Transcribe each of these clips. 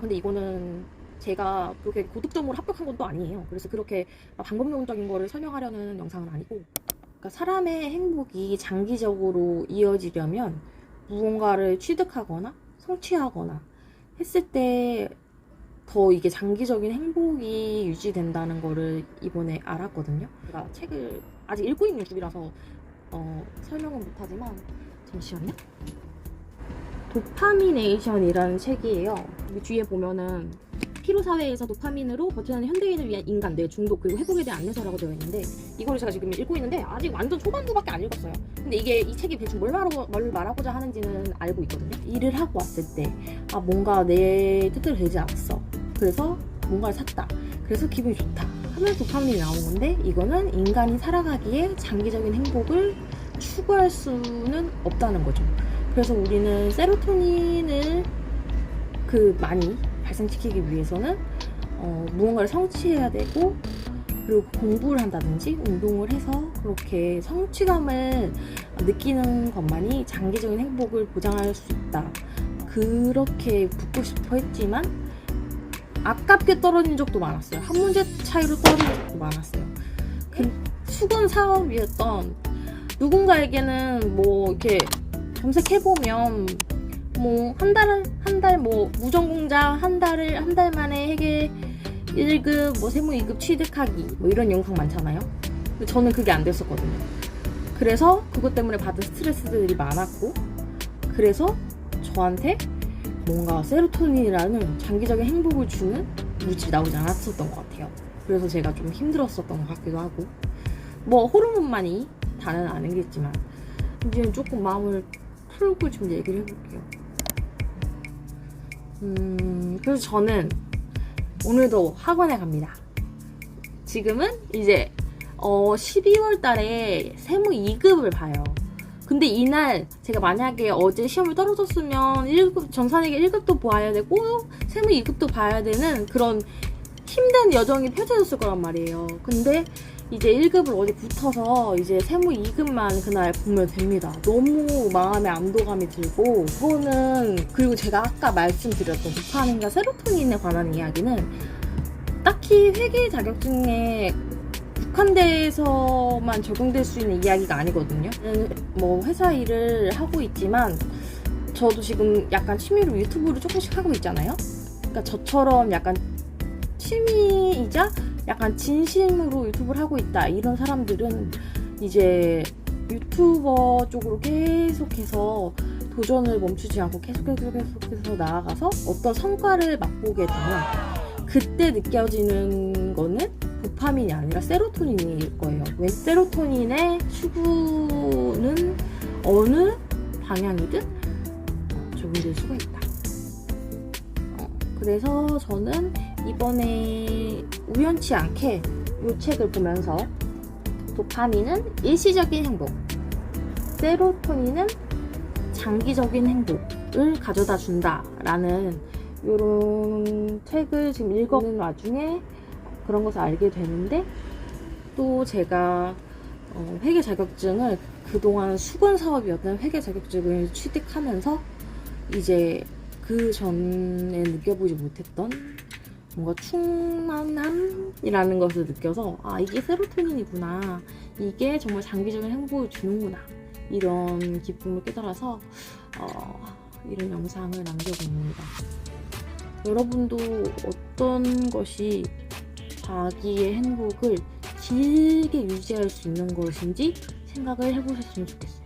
아 근데 이거는 제가 그렇게 고득점으로 합격한 건또 아니에요. 그래서 그렇게 막 방법론적인 거를 설명하려는 영상은 아니고 그러니까 사람의 행복이 장기적으로 이어지려면 무언가를 취득하거나 성취하거나 했을 때 더 이게 장기적인 행복이 유지된다는 거를 이번에 알았거든요. 제가 책을 아직 읽고 있는 중이라서 어, 설명은 못하지만 잠시만요. 도파미네이션이라는 책이에요. 뒤에 보면은 피로 사회에서 도파민으로 버텨내는 현대인을 위한 인간 뇌 중독 그리고 회복에 대한 안내서라고 되어 있는데 이거를 제가 지금 읽고 있는데 아직 완전 초반부밖에 안 읽었어요. 근데 이게 이 책이 대충 뭘, 말하고, 뭘 말하고자 하는지는 알고 있거든요. 일을 하고 왔을 때 아 뭔가 내 뜻대로 되지 않았어. 그래서 뭔가를 샀다. 그래서 기분이 좋다. 하면 도파민이 나오는 건데 이거는 인간이 살아가기에 장기적인 행복을 추구할 수는 없다는 거죠. 그래서 우리는 세로토닌을 그 많이 발생시키기 위해서는 어, 무언가를 성취해야 되고 그리고 공부를 한다든지 운동을 해서 그렇게 성취감을 느끼는 것만이 장기적인 행복을 보장할 수 있다. 그렇게 붙고 싶어 했지만 아깝게 떨어진 적도 많았어요. 한 문제 차이로 떨어진 적도 많았어요. 그 수건 사업이었던 누군가에게는 뭐 이렇게 검색해보면 뭐 한 달 한 달 뭐 무전공장 한 달을 한 달 만에 회계 1급 뭐 세무 2급 취득하기 뭐 이런 영상 많잖아요. 근데 저는 그게 안 됐었거든요. 그래서 그것 때문에 받은 스트레스들이 많았고 그래서 저한테 뭔가 세로토닌이라는 장기적인 행복을 주는 물질이 나오지 않았었던 것 같아요. 그래서 제가 좀 힘들었었던 것 같기도 하고 뭐 호르몬만이 다는 아니겠지만 이제 조금 마음을 풀고 좀 얘기를 해볼게요. 음, 그래서 저는 오늘도 학원에 갑니다. 지금은 이제 어 12월 달에 세무 2급을 봐요. 근데 이날 제가 만약에 어제 시험을 떨어졌으면 1급 전산에게 1급도 봐야 되고 세무 2급도 봐야 되는 그런 힘든 여정이 펼쳐졌을 거란 말이에요. 근데 이제 1급을 어디 붙어서 이제 세무 2급만 그날 보면 됩니다. 너무 마음에 안도감이 들고 그거는 그리고 제가 아까 말씀드렸던 도파민과 세로토닌에 관한 이야기는 딱히 회계 자격증에 국한돼서만 적용될 수 있는 이야기가 아니거든요. 뭐 회사 일을 하고 있지만 저도 지금 약간 취미로 유튜브를 조금씩 하고 있잖아요. 그러니까 저처럼 약간 취미이자 약간 진심으로 유튜브를 하고 있다 이런 사람들은 이제 유튜버 쪽으로 계속해서 도전을 멈추지 않고 계속해서 계속해서 나아가서 어떤 성과를 맛보게 되면 그때 느껴지는 거는 도파민이 아니라 세로토닌일 거예요. 왜 세로토닌의 추구는 어느 방향이든 적용될 수가 있다. 어, 그래서 저는 이번에 우연치 않게 이 책을 보면서 도파민은 일시적인 행복, 세로토닌은 장기적인 행복을 가져다 준다라는 이런 책을 지금 읽어보는 와중에 그런 것을 알게 되는데 또 제가 어, 회계 자격증을 그동안 수건 사업이었던 회계 자격증을 취득하면서 이제 그 전에 느껴보지 못했던 뭔가 충만함이라는 것을 느껴서 아 이게 세로토닌이구나 이게 정말 장기적인 행복을 주는구나 이런 기쁨을 깨달아서 어, 이런 영상을 남겨봅니다. 여러분도 어떤 것이 자기의 행복을 길게 유지할 수 있는 것인지 생각을 해보셨으면 좋겠어요.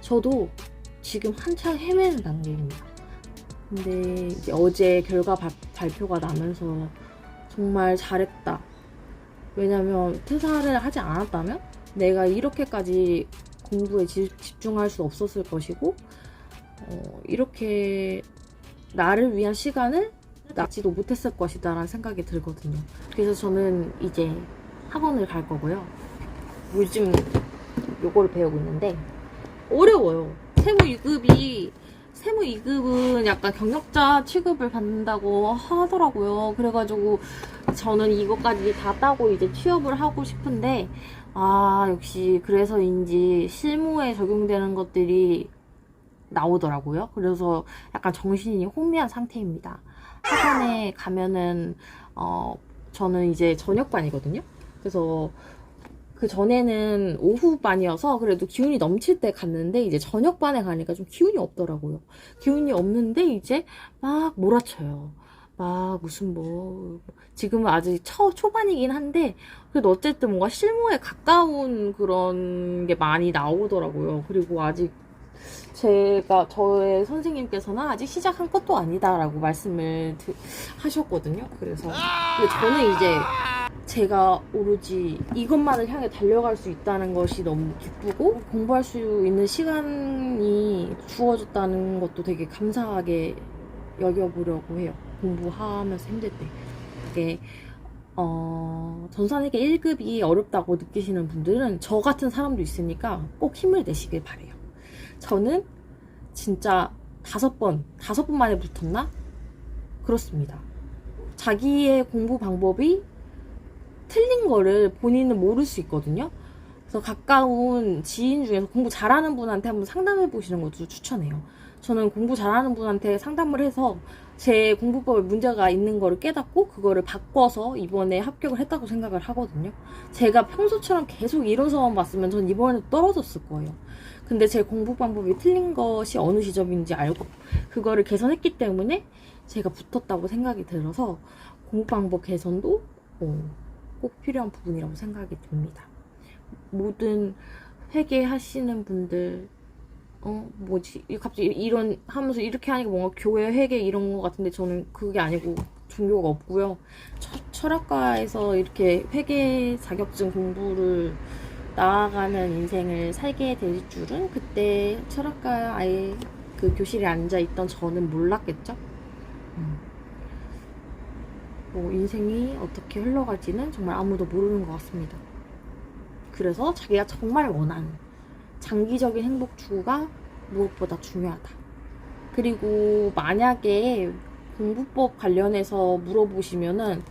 저도 지금 한창 헤매는 단계입니다. 근데 이제 어제 결과 바- 발표가 나면서 정말 잘했다. 왜냐면 퇴사를 하지 않았다면 내가 이렇게까지 공부에 지- 집중할 수 없었을 것이고 어, 이렇게 나를 위한 시간을 낳지도 못했을 것이다라는 생각이 들거든요. 그래서 저는 이제 학원을 갈 거고요. 요즘 요거를 배우고 있는데 어려워요. 세무 2급이 세무 2급은 약간 경력자 취급을 받는다고 하더라고요. 그래가지고 저는 이것까지 다 따고 이제 취업을 하고 싶은데 아 역시 그래서인지 실무에 적용되는 것들이 나오더라고요. 그래서 약간 정신이 혼미한 상태입니다. 학원에 가면은 어 저는 이제 저녁반이거든요. 그래서 그 전에는 오후반이어서 그래도 기운이 넘칠 때 갔는데 이제 저녁반에 가니까 좀 기운이 없더라고요. 기운이 없는데 이제 막 몰아쳐요. 막 무슨 뭐 지금은 아직 초, 초반이긴 한데 그래도 어쨌든 뭔가 실무에 가까운 그런 게 많이 나오더라고요. 그리고 아직 제가 저의 선생님께서는 아직 시작한 것도 아니다라고 말씀을 드- 하셨거든요. 그래서 저는 이제 제가 오로지 이것만을 향해 달려갈 수 있다는 것이 너무 기쁘고 공부할 수 있는 시간이 주어졌다는 것도 되게 감사하게 여겨보려고 해요. 공부하면서 힘들 때. 이게 어, 전산회계 1급이 어렵다고 느끼시는 분들은 저 같은 사람도 있으니까 꼭 힘을 내시길 바래요. 저는 진짜 다섯 번, 다섯 번 만에 붙었나? 그렇습니다. 자기의 공부 방법이 틀린 거를 본인은 모를 수 있거든요. 그래서 가까운 지인 중에서 공부 잘하는 분한테 한번 상담해 보시는 것도 추천해요. 저는 공부 잘하는 분한테 상담을 해서 제 공부법에 문제가 있는 거를 깨닫고 그거를 바꿔서 이번에 합격을 했다고 생각을 하거든요. 제가 평소처럼 계속 이런 수업만 봤으면 전 이번에 떨어졌을 거예요. 근데 제 공부 방법이 틀린 것이 어느 지점인지 알고 그거를 개선했기 때문에 제가 붙었다고 생각이 들어서 공부 방법 개선도 어, 꼭 필요한 부분이라고 생각이 듭니다. 모든 회계하시는 분들 어 뭐지 이- 갑자기 이런 하면서 이렇게 하니까 뭔가 교회 회계 이런 거 같은데 저는 그게 아니고 종교가 없고요. 철, 철학과에서 이렇게 회계 자격증 공부를 나아가는 인생을 살게 될 줄은 그때 철학과 아예 그 교실에 앉아 있던 저는 몰랐겠죠. 음. 뭐 인생이 어떻게 흘러갈지는 정말 아무도 모르는 것 같습니다. 그래서 자기가 정말 원하는 장기적인 행복 추구가 무엇보다 중요하다. 그리고 만약에 공부법 관련해서 물어보시면은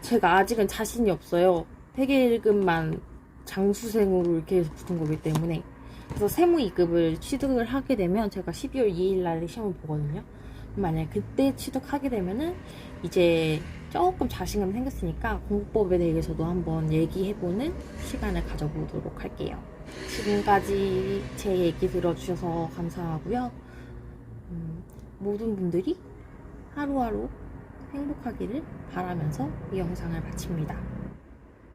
제가 아직은 자신이 없어요. 회계 1급만 장수생으로 이렇게 해서 붙은 거기 때문에. 그래서 세무 2급을 취득을 하게 되면 제가 12월 2일 날 시험을 보거든요. 만약에 그때 취득하게 되면은 이제 조금 자신감이 생겼으니까 공부법에 대해서도 한번 얘기해보는 시간을 가져보도록 할게요. 지금까지 제 얘기 들어주셔서 감사하고요. 음, 모든 분들이 하루하루 행복하기를 바라면서 이 영상을 마칩니다.